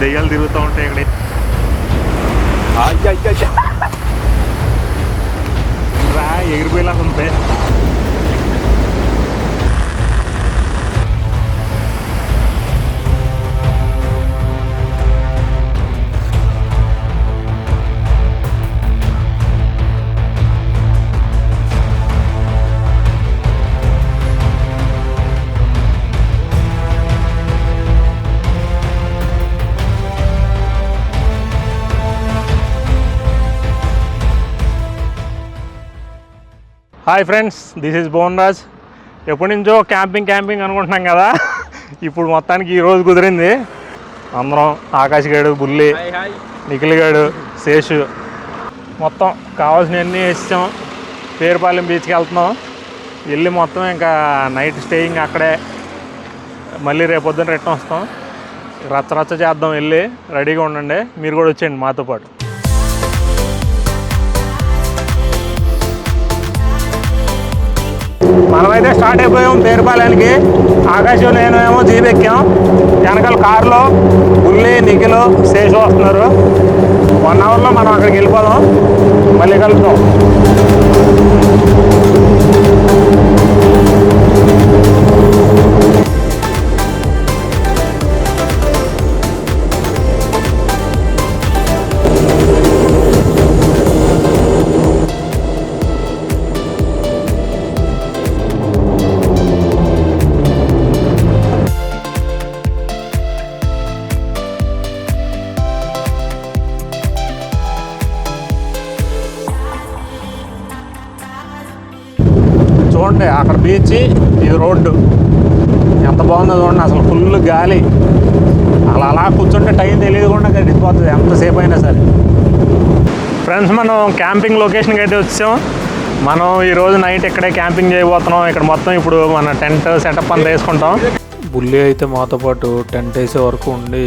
దెయ్యాలు తిరుగుతూ ఉంటాయి ఇక్కడ. రా ఎగిరిపోయేలాగా ఉంది. Hi friends this is Bhuvan Raj ఎప్పటి నుంచో క్యాంపింగ్ క్యాంపింగ్ అనుకుంటున్నాం కదా. ఇప్పుడు మొత్తానికి ఈ రోజు కుదిరింది. అందరం ఆకాశ్ గాడు బుల్లి నిఖిల్ గాడు శేషు. మొత్తం కావాల్సినవన్నీ వేసాం పేరుపాలెం బీచ్కి వెళ్తున్నాం. వెళ్ళి మొత్తం ఇంకా నైట్ స్టేయింగ్ అక్కడే. మళ్ళీ రేపొద్దున రిటర్న్ వస్తాం. రచ్చ రచ్చ చేద్దాం వెళ్ళి. రెడీగా ఉండండి. మీరు కూడా వచ్చేయండి మాతో పాటు. మనమైతే స్టార్ట్ అయిపోయాం పేరుపాలెనికి ఆకాశం నేను ఏమో జీప్ ఎక్కాం వెనకాల కారులో బుల్లి నిఖిలు శేషు వస్తున్నారు. వన్ అవర్లో మనం అక్కడికి వెళ్ళిపోదాం. మళ్ళీ కలుపుతాం చూడండి అక్కడ బీచ్ ఇది రోడ్డు. ఎంత బాగుందో చూడండి అసలు ఫుల్ గాలి. అలా అలా కూర్చుంటే టైం తెలియకుండా గడిచిపోతుంది ఎంతసేపు అయినా సరే. ఫ్రెండ్స్ మనం క్యాంపింగ్ లొకేషన్కి అయితే వచ్చాం. మనం ఈరోజు నైట్ ఇక్కడే క్యాంపింగ్ చేయబోతున్నాం. ఇక్కడ మొత్తం ఇప్పుడు మన టెంట్ సెటప్ అంతా వేసుకుంటాం. బుల్లి అయితే మాతో పాటు టెంట్ వేసే వరకు ఉండి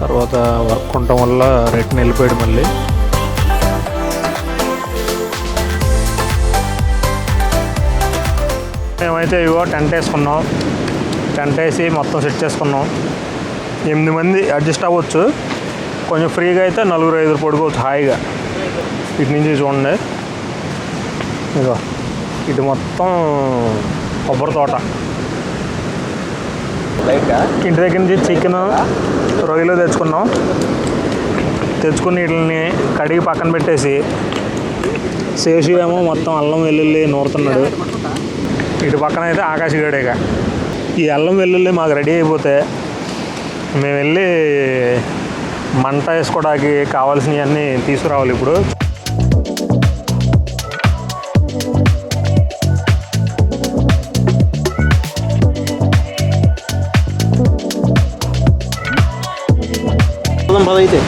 తర్వాత వర్క్ ఉండటం వల్ల రిటర్న్ వెళ్ళిపోయాడు మళ్ళీ. మేమైతే ఇవో టెంట్ వేసుకున్నాం టెంట్ వేసి మొత్తం సెట్ చేసుకున్నాం ఎనిమిది మంది అడ్జస్ట్ అవ్వచ్చు. కొంచెం ఫ్రీగా అయితే నలుగురు ఐదుగురు పడుకోవచ్చు హాయిగా. ఇటు నుంచి చూడండి. ఇగో ఇటు మొత్తం కొబ్బరి తోట. ఇంటి దగ్గర నుంచి చికెన్ రొయ్యలు తెచ్చుకున్నాం. తెచ్చుకుని వీటిని కడిగి పక్కన పెట్టేసి శేషు ఏమో మొత్తం అల్లం వెల్లుల్లి నూరుతున్నాడు. ఇటు పక్కన అయితే ఆకాశ గడేగా. ఈ అల్లం వెల్లుల్లి మాకు రెడీ అయిపోతే మేము వెళ్ళి మంట వేసుకోవడానికి కావాల్సినవన్నీ తీసుకురావాలి ఇప్పుడు. పదైతే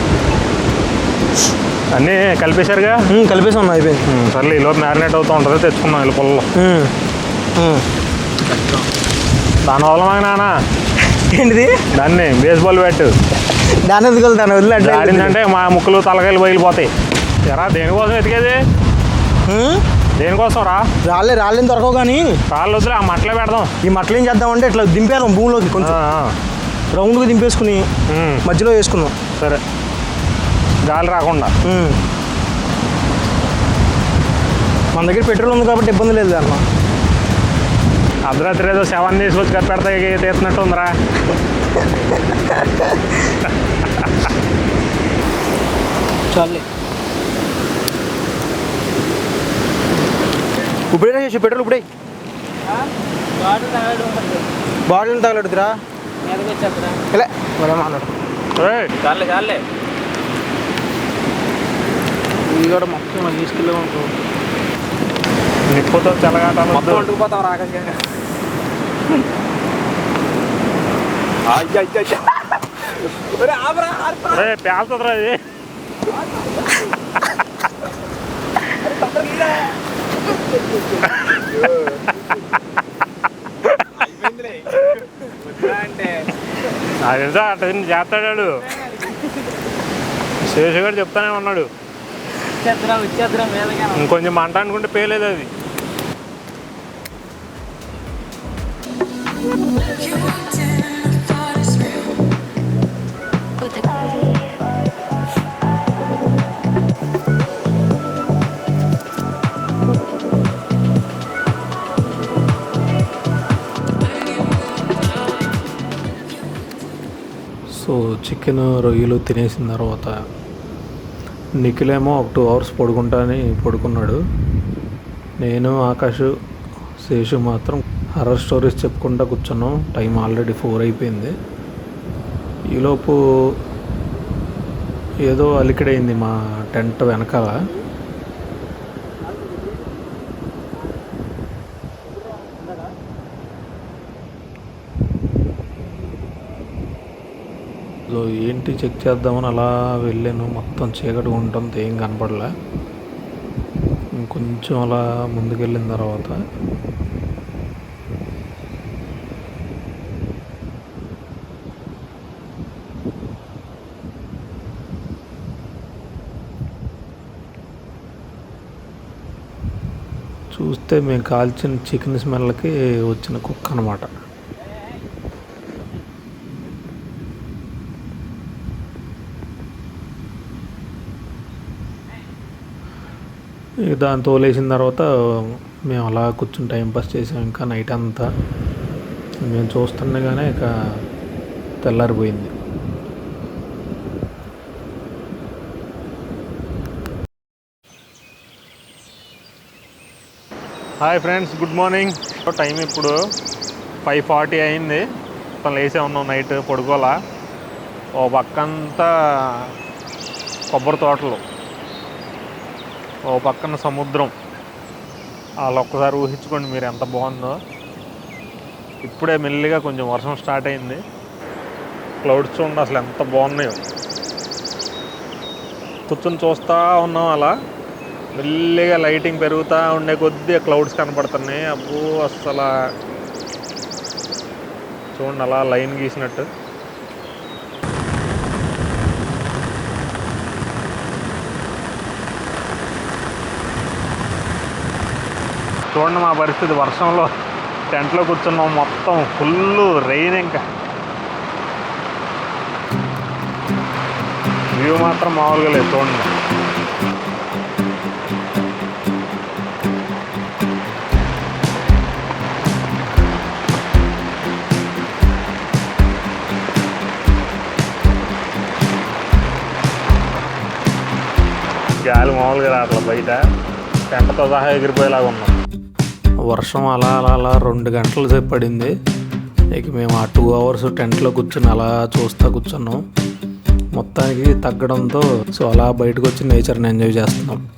అన్నీ కలిపేశారుగా? కలిపేసి ఉన్నా అయిపోయింది. ఉమ్, సర్లే ఈలోపు మ్యారినేట్ అవుతూ ఉంటుంది తెచ్చుకున్నాం వీళ్ళ పొలంలో దానివల్ల మాకు నాన్న. ఏంటిది? దాన్ని బేస్బాల్ బ్యాట్ దాని ఎందుకు వెళ్తాను వదిలే అడ్డు ఆడిందంటే మా ముక్కులు తలకాయలు బయలుపోతాయి. ఎరా దేనికోసం ఎతికేది దేనికోసం రా? రాలే రాలేని దొరకవు కానీ. రాళ్ళు వదిలే ఆ మట్లే పెడదాం. ఈ మట్టలు ఏం చేద్దామంటే ఇట్లా దింపేద్దాం భూమిలోకి కొంచెం. రౌండ్గా దింపేసుకుని మధ్యలో వేసుకుందాం. సరే. గాలి రాకుండా. మన దగ్గర పెట్రోల్ ఉంది కాబట్టి ఇబ్బంది లేదు అన్న అర్ధరాత్రి ఏదో సెవెన్ తీసుకొచ్చి కప్పెడతా తీస్తున్నట్టు ఉందిరా. చాలే. ఇప్పుడే చేసి పెట్రోల్ ఇప్పుడే. బాటిల్ తగలడుతురా ఇలా చాలే చాలే. ఇది కూడా మొత్తం తీసుకెళ్ళే ఉంటాం నిప్పుతో చెలగాటాలు మొత్తం అంటుకుపోతాం రాకేష్ పేలుతుందిరా ఇది. అదంతా అట్ట చేస్తాడు శేషగాడు చెప్తానే ఉన్నాడు. ఇంకొంచెం మంట అనుకుంటే పేలేదు అది. సో చికెన్ రొయ్యలు తినేసిన తర్వాత నిఖిల్ ఏమో ఒక టూ అవర్స్ పడుకుంటా అని పడుకున్నాడు. నేను ఆకాష్ శేషు మాత్రం హర్రర్ స్టోరీస్ చెప్పుకుంటా కూర్చున్నాం. టైం ఆల్రెడీ ఫోర్ అయిపోయింది. ఈలోపు ఏదో అలికిడైంది మా టెంట్ వెనకాల సో ఏంటి చెక్ చేద్దామని అలా వెళ్ళాను. మొత్తం చీకటి ఉంటుంది ఏం కనపడలే. ఇంకొంచెం అలా ముందుకెళ్ళిన తర్వాత చూస్తే మేము కాల్చిన చికెన్ స్మెల్కి వచ్చిన కుక్క అనమాట దాన్ని తోలేసిన తర్వాత మేము అలా కూర్చుని టైం పాస్ చేసాం. ఇంకా నైట్ అంతా మేము చూస్తుండగానే ఇక తెల్లారిపోయింది. Hi friends good morning time ఇప్పుడు ఫైవ్ ఫార్టీ అయింది. మొత్తం లేసే ఉన్నాం నైట్ పడుకోవాలా? ఓ పక్కంతా కొబ్బరి తోటలు. ఓ పక్కన సముద్రం. వాళ్ళు ఒక్కసారి ఊహించుకోండి మీరు ఎంత బాగుందో. ఇప్పుడే మెల్లిగా కొంచెం వర్షం స్టార్ట్ అయింది. క్లౌడ్స్ చూడండి అసలు ఎంత బాగున్నాయో. కూర్చొని చూస్తూ ఉన్నాం అలా. మెల్లిగా లైటింగ్ పెరుగుతూ ఉండే కొద్దీ క్లౌడ్స్ కనపడుతున్నాయి. అబ్బో అస్సలు. చూడండి అలా లైన్ గీసినట్టు. చూడండి మా పరిస్థితి. వర్షంలో టెంట్లో కూర్చున్నాం. మొత్తం ఫుల్ రెయిన్ ఇంకా. వ్యూ మాత్రం మామూలుగా లేదు. చూడండి. గాలి మామూలుగా రావట్లేదు. బయట టెంటతో సహా ఎగిరిపోయేలాగా ఉన్నాం. వర్షం అలా అలా అలా రెండు గంటల సేపు పడింది. ఇక మేము ఆ టూ అవర్స్ టెంట్లో కూర్చొని అలా చూస్తూ కూర్చున్నాం. మొత్తానికి తగ్గడంతో సో అలా బయటకు వచ్చి నేచర్ని ఎంజాయ్ చేస్తున్నాం.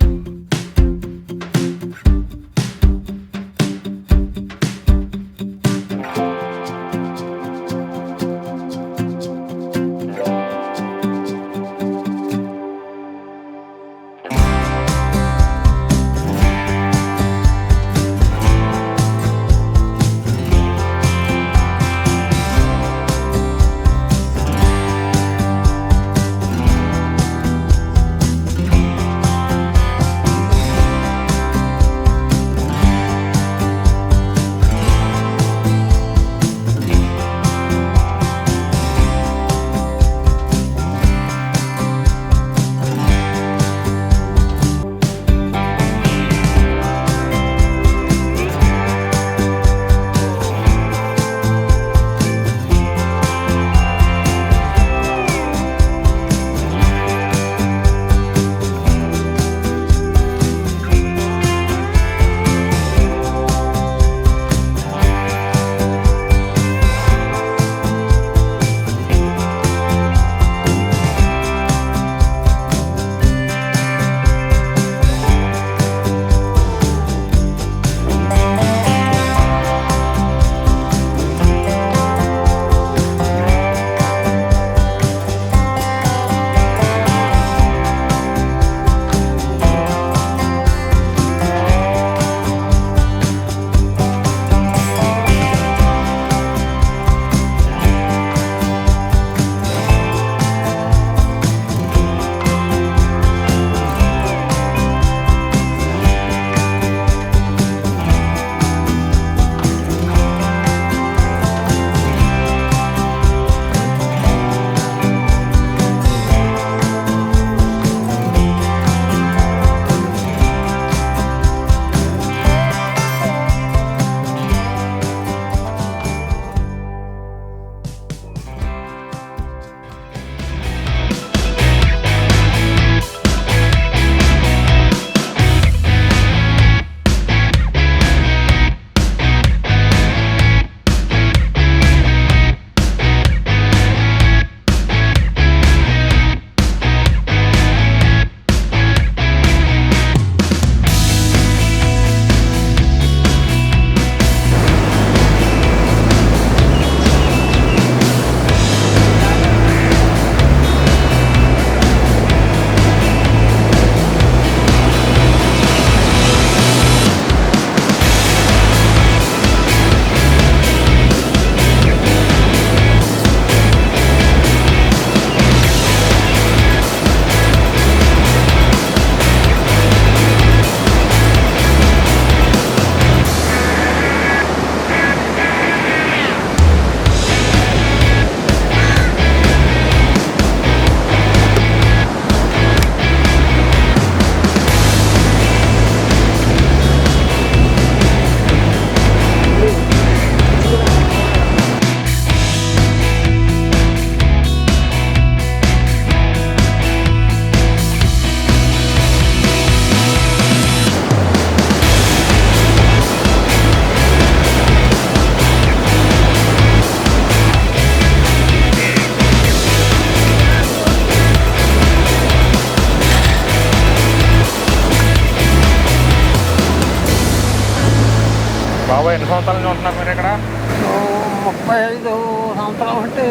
అంటే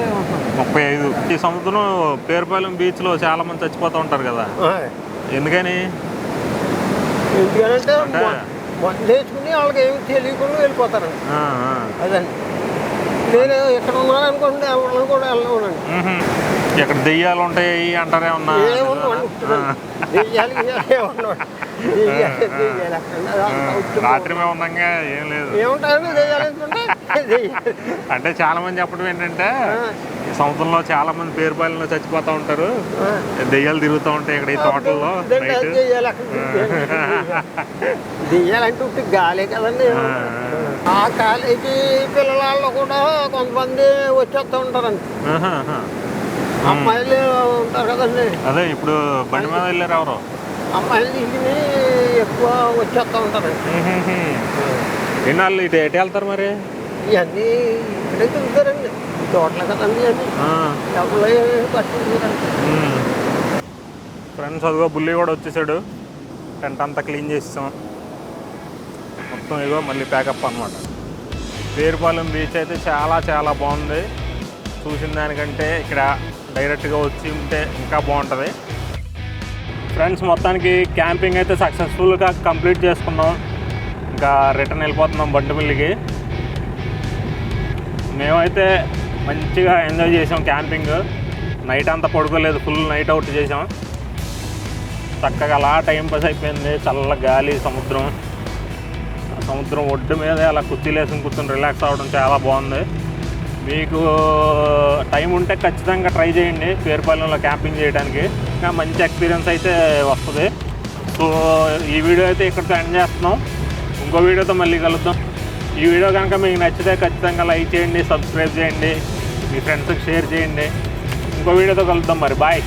ముప్పై ఐదు ఈ సముద్రం పేరుపాలెం బీచ్లో చాలా మంది చచ్చిపోతూ ఉంటారు కదా. ఎందుకని? ఎందుకంటే వేసుకుని వాళ్ళకి ఏమి తెలియకుండా వెళ్ళిపోతారు. అదండి. నేను ఎక్కడ ఉన్నాను అనుకుంటే ఎవరిని కూడా వెళ్ళవునండి మ్హూ. ఇక్కడ దెయ్యాలు ఉంటాయి అంటారేమన్నా? రాత్రి మేము ఉన్నాగా ఏం లేదు. అంటే చాలా మంది చెప్పడం ఏంటంటే ఈ సముద్రంలో చాలా మంది పేరుపాలెంలో చచ్చిపోతూ ఉంటారు. దెయ్యాలు తిరుగుతూ ఉంటాయి ఇక్కడ ఈ తోటల్లో దెయ్యాలంటే ఉట్టి గాలే కదండి. ఆ కాలేజీ పిల్లలలో కూడా కొంతమంది వచ్చేస్తూ ఉంటారండి. అమ్మాయిలు ఉంటారు కదండి. అదే ఇప్పుడు బండి మీద వెళ్ళారు ఎవరు? అమ్మాయిలు తీసుకుని ఎక్కువ వచ్చేస్తూ ఉంటారండి. ఎన్నాళ్ళు ఇటు ఎటు వెళ్తారు మరి? ఇవన్నీ ఇక్కడే తిరుగుతారండి. తోటలు కదండి అని ఆ. ఎవరు పట్టుకుంటారండి ఫ్రెండ్స్ అదిగో బుల్లి కూడా వచ్చేసాడు. టెంట్ అంతా క్లీన్ చేసాం మొత్తం ఇగో మళ్ళీ ప్యాకప్ అనమాట పేరుపాలెం బీచ్ అయితే చాలా చాలా బాగుంది. చూసిన దానికంటే ఇక్కడ డైరెక్ట్గా వచ్చి ఉంటే ఇంకా బాగుంటుంది. ఫ్రెండ్స్ మొత్తానికి క్యాంపింగ్ అయితే సక్సెస్ఫుల్గా కంప్లీట్ చేసుకున్నాం. ఇంకా రిటర్న్ వెళ్ళిపోతున్నాం బండిమిల్లికి మేమైతే మంచిగా ఎంజాయ్ చేసాం క్యాంపింగ్. నైట్ అంతా పడుకోలేదు ఫుల్ నైట్ అవుట్ చేసాం. చక్కగా అలా టైం పాస్ అయిపోయింది. చల్ల గాలి సముద్రం. సముద్రం ఒడ్డు మీద అలా కుర్చీలు వేసుకుని కూర్చొని రిలాక్స్ అవ్వడం చాలా బాగుంది. మీకు టైం ఉంటే ఖచ్చితంగా ట్రై చేయండి పేరుపాలెంలో క్యాంపింగ్ చేయడానికి. ఇంకా మంచి ఎక్స్పీరియన్స్ అయితే వస్తుంది. సో ఈ వీడియో అయితే ఇక్కడితో ఎండ్ చేస్తున్నాం. ఇంకో వీడియోతో మళ్ళీ కలుద్దాం. ఈ వీడియో కనుక మీకు నచ్చితే ఖచ్చితంగా లైక్ చేయండి సబ్స్క్రైబ్ చేయండి మీ ఫ్రెండ్స్కి షేర్ చేయండి. ఇంకో వీడియోతో కలుద్దాం మరి. బాయ్.